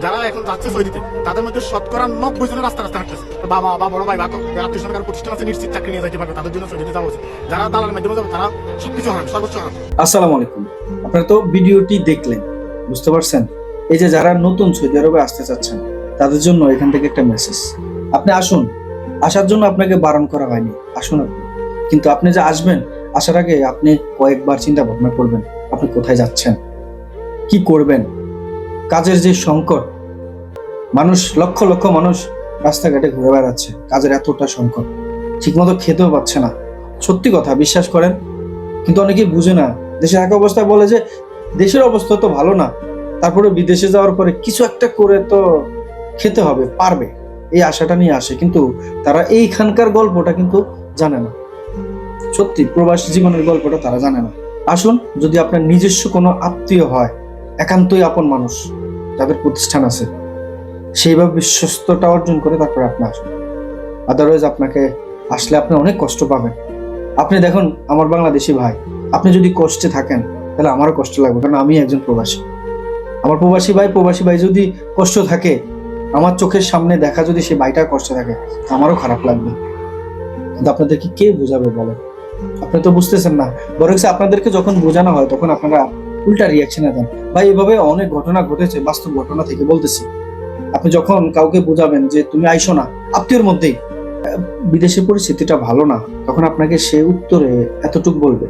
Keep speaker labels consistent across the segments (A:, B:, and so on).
A: যারা এখন যাচ্ছে সৌদিতে তাদের মধ্যে শতকরা নব্বই জনের রাস্তা রাস্তা হাঁটতেছে। বাবা, বা বড় ভাই, বা আত্মীয় সরকার প্রতিষ্ঠান আছে, নিশ্চিত চাকরি নিয়ে যেতে পারবে, তাদের জন্য সৌদিতে যাওয়া উচিত। যারা দালালের মাধ্যমে যাবে, তারা সবকিছু হারাবে, সর্বোচ্চ হারাবে।
B: আসসালামু আলাইকুম। আপনারা তো ভিডিওটি দেখলেন, বুঝতে পারছেন? এই যে যারা নতুন সৌদি আরবে আসতে চাচ্ছেন, তাদের জন্য এখান থেকে একটা মেসেজ আপনি আসুন, আসার জন্য আপনাকে বারণ করা হয়নি, আসুন আপনি। কিন্তু আপনি যে আসবেন, আসার আগে আপনি কয়েকবার চিন্তা ভাবনা করবেন, আপনি কোথায় যাচ্ছেন? কি করবেন? কাজের যে সংকট, মানুষ, লক্ষ লক্ষ মানুষ রাস্তাঘাটে ঘুরে বেড়াচ্ছে, কাজের এতটা সংকট। ঠিকমতো খেতেও পাচ্ছে না। সত্যি কথা, বিশ্বাস করেন? কিন্তু অনেকেই বুঝে না। দেশের এক অবস্থায় বলে যে, দেশের অবস্থা তো ভালো না। তারপরে বিদেশে যাওয়ার পরে কিছু একটা করে তো খেতে হবে, পারবে। এই আশাটা নিয়ে আসে, কিন্তু তারা এইখানকার গল্পটা কিন্তু জানে না। সত্যি, প্রবাসী জীবনের গল্পটা তারা জানে না। আসুন, যদি আপনার নিজস্ব কোনো আত্মীয় হয়, একান্তই আপন মানুষ। যাদের প্রতিষ্ঠান আছে। সেইভাবে বিশ্বস্ততা অর্জন করে তারপরে আপনি আসুন আদারওয়াইজ আপনাকে আসলে আপনি অনেক কষ্ট পাবেন। আপনি দেখুন, আমার বাংলাদেশি ভাই, আপনি যদি কষ্টে থাকেন, তাহলে আমারও কষ্ট লাগবে, কারণ আমি একজন প্রবাসী। আমার প্রবাসী ভাই প্রবাসী ভাই যদি কষ্ট থাকে, আমার চোখের সামনে দেখা যদি সে ভাইটার কষ্ট থাকে, আমারও খারাপ লাগবে। কিন্তু আপনাদেরকে কে বোঝাবে বলেন? আপনি তো বুঝতেছেন না। বরং আপনাদেরকে যখন বোঝানো হয়, তখন আপনারা উল্টা রিয়াকশনে দেন। ভাই এভাবে অনেক ঘটনা ঘটেছে বাস্তব ঘটনা থেকে বলতেছি। আপনি যখন কাউকে বোঝাবেন যে তুমি আইসো না আত্মীয়র মধ্যেই আহ, বিদেশের পরিস্থিতিটা ভালো না তখন আপনাকে সে উত্তরে এতটুক বলবে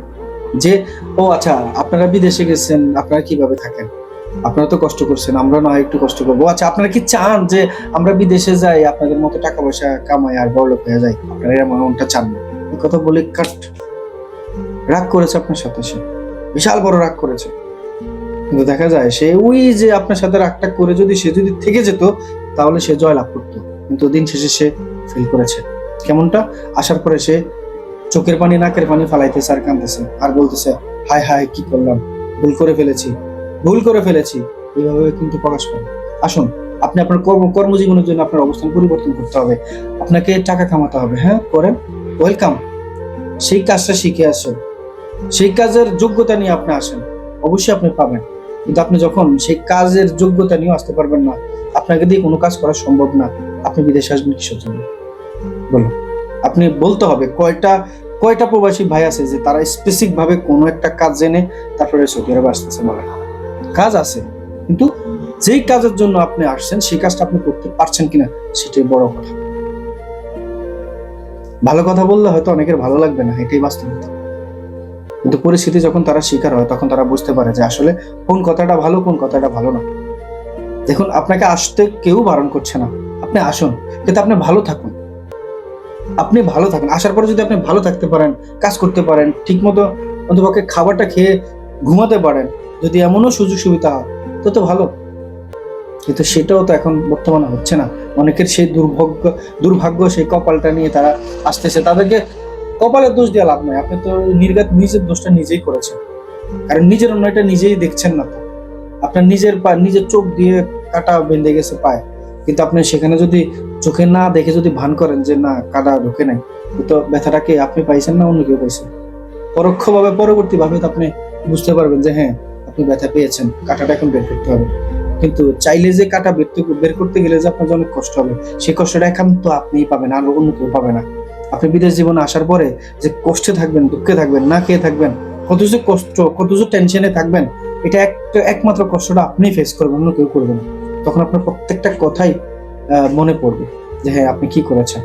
B: যে ও আচ্ছা আপনারা বিদেশে গেছেন আপনারা কীভাবে থাকেন? আপনারা তো কষ্ট করছেন আমরা না একটু কষ্ট করব। আচ্ছা আপনারা কি চান যে আমরা বিদেশে যাই আপনাদের মতো টাকা পয়সা কামাই আর বড় লোক হয়ে যাই? আপনারা এমনটা চান না। এই কথা বলে কাট। রাগ করেছে আপনার সাথে সে। বিশাল বড় রাগ করেছে। কিন্তু দেখা যায় সে ওই যে আপনার সাথে রাগটা করে যদি সে যদি থেকে যেত, তাহলে সে জয় লাভ করতো। কিন্তু দিন শেষে সে ফেল করেছে। কেমনটা? আসার পরে সে চোখের পানি, নাকের পানি ফালাইতেছে আর কাঁদতেছে। আর বলতেছে হায় হায় কি করলাম? ভুল করে ফেলেছি। ভুল করে ফেলেছি। এইভাবে কিন্তু প্রকাশ করে আসুন, আপনি আপনার কর্ম, কর্মজীবনের জন্য আপনার অবস্থান পরিবর্তন করতে হবে। আপনাকে টাকা কামাতে হবে হ্যাঁ? করেন। ওয়েলকাম সেই কাজটা শিখে আসেন সেই কাজের যোগ্যতা নিয়ে আপনি আসেন, অবশ্যই আপনি পাবেন। কিন্তু আপনি যখন সেই কাজের যোগ্যতা নিয়ে আসতে পারবেন না, আপনাকে দিয়ে কোনো কাজ করা সম্ভব না, আপনি বিদেশে আসবেন কিসের জন্য? বলুন। আপনি বলতে হবে, কয়টা কয়টা প্রবাসী ভাই আছে যে তারা স্পেসিফিক ভাবে কোনো একটা কাজ জেনে তারপরে সৌদি আরবে আসতেছে বলে কাজ আছে, কিন্তু যেই কাজের জন্য আপনি আসছেন, সেই কাজটা আপনি করতে পারছেন কিনা, সেটাই বড় কথা। ভালো কথা বললে হয়তো অনেকের ভালো লাগবে না, এটাই বাস্তবতা। কিন্তু পরিস্থিতি যখন তারা শিকার হয়, তখন তারা বুঝতে পারে যে আসলে কোন কথাটা ভালো, কোন কথাটা ভালো না। দেখুন, আপনাকে আসতে কেউ বারণ করছে না। আপনি আসুন, কিন্তু আপনি ভালো থাকুন। আপনি ভালো থাকুন। আসার পরে যদি আপনি ভালো থাকতে পারেন, কাজ করতে পারেন ঠিক মতো অন্তপক্ষে খাবারটা খেয়ে ঘুমাতে পারেন, যদি এমনও সুযোগ সুবিধা হয়, তো তো ভালো। কিন্তু সেটাও তো এখন বর্তমানে হচ্ছে না। অনেকের সেই দুর্ভাগ্য দুর্ভাগ্য সেই কপালটা নিয়ে তারা আসতেছে। তাদেরকে কপালের দোষ দিয়ে লাভ নয় আপনি তো নির্গাত নিজের দোষটা নিজেই করেছেন। কারণ নিজের অন্যটা নিজেই দেখছেন না তো। আপনার নিজের পা নিজের চোখ দিয়ে কাটা বেঁধে গেছে পায়। কিন্তু আপনি সেখানে যদি চোখে না দেখে যদি ভান করেন যে, না কাটা ঢোকে নাই। তো ব্যথাটাকে আপনি পাইছেন না অন্য কেউ পাইছেন পরোক্ষভাবে, পরবর্তীভাবে তো আপনি বুঝতে পারবেন যে হ্যাঁ আপনি ব্যথা পেয়েছেন। কাটাটা এখন বের করতে হবে। কিন্তু চাইলে যে কাটা বের করতে- গেলে যে আপনার অনেক কষ্ট হবে, সেই কষ্টটা এখন তো আপনিই পাবেন, আর অন্য কেউ পাবে না। আপনি বিদেশ জীবনে আসার পরে যে কষ্টে থাকবেন, দুঃখে থাকবেন, না খেয়ে থাকবেন, কত যে কষ্ট, কত যে টেনশনে থাকবেন, এটা একটা একমাত্র কষ্টটা আপনি ফেস করবেন, অন্য কেউ করবেন তখন আপনার প্রত্যেকটা কথাই মনে পড়বে যে হ্যাঁ আপনি কি করেছেন।